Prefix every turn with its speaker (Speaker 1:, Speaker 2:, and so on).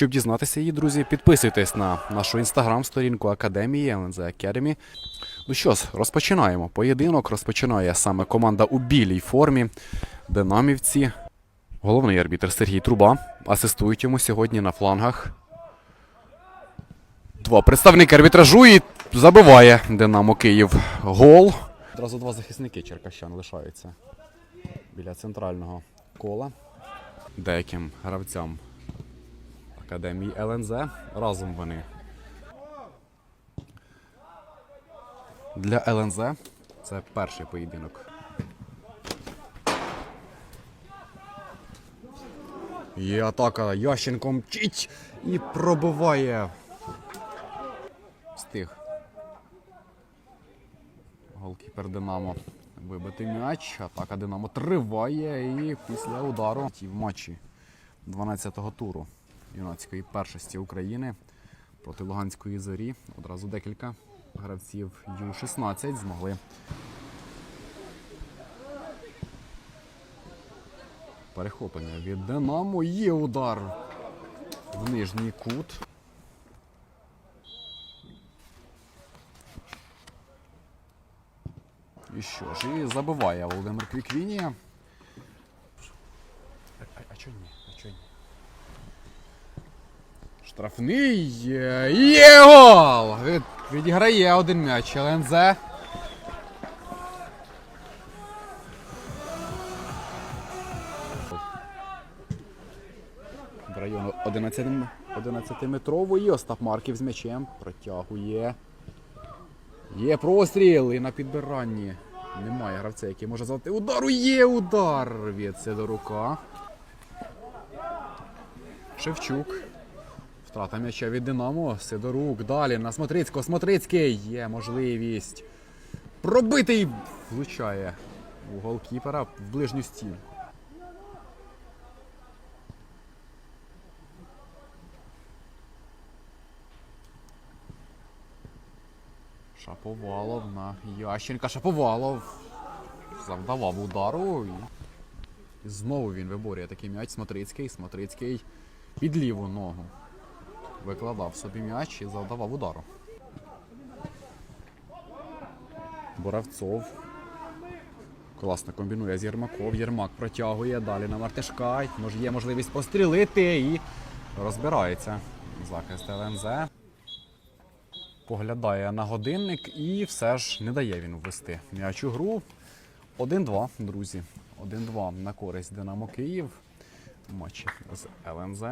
Speaker 1: Щоб дізнатися її, друзі, підписуйтесь на нашу інстаграм-сторінку Академії ЛНЗ Academy. Ну що ж, розпочинаємо. Поєдинок розпочинає саме команда у білій формі. Динамівці. Головний арбітр Сергій Труба. Асистують йому сьогодні на флангах. Два представники арбітражу і забиває Динамо Київ гол. Одразу два захисники черкащан лишаються біля центрального кола. Деяким гравцям Академії ЛНЗ. Разом вони. Для ЛНЗ це перший поєдинок. Є атака Ященко мчить і пробиває. Встиг. Голкіпер Динамо вибити м'яч. Атака Динамо триває і після удару в матчі 12-го туру юнацької першості України проти Луганської зорі. Одразу декілька гравців Ю-16 змогли перехоплення від Динамо. Є удар в нижній кут. І що ж, і забиває Володимир Квіквіні. А, а, а чого ні? А чого ні? Штрафний є, є гол! Від, відіграє один м'яч. ЛНЗ. В району 11, 11-метрової Остап Марків з м'ячем протягує. Є простріл і на підбиранні. Немає гравця, який може завати удару. Є удар від Сидорука. Шевчук. Втрата м'яча від Динамо. Сидорук. Далі на Смотрицького. Смотрицький. Є можливість. Пробитий влучає у голкіпера в ближню стіну. Шаповалов на Ященка. Шаповалов завдавав удару. І... знову він виборює такий м'яч. Смотрицький. Смотрицький під ліву ногу. Викладав собі м'яч і завдавав удару. Боравцов. Класно комбінує з Єрмаков. Єрмак протягує далі на Мартишка. Є можливість пострілити і розбирається. Захист ЛНЗ. Поглядає на годинник і все ж не дає він ввести м'яч у гру. 1-2, друзі. 1-2 на користь Динамо Київ. Матчі з ЛНЗ.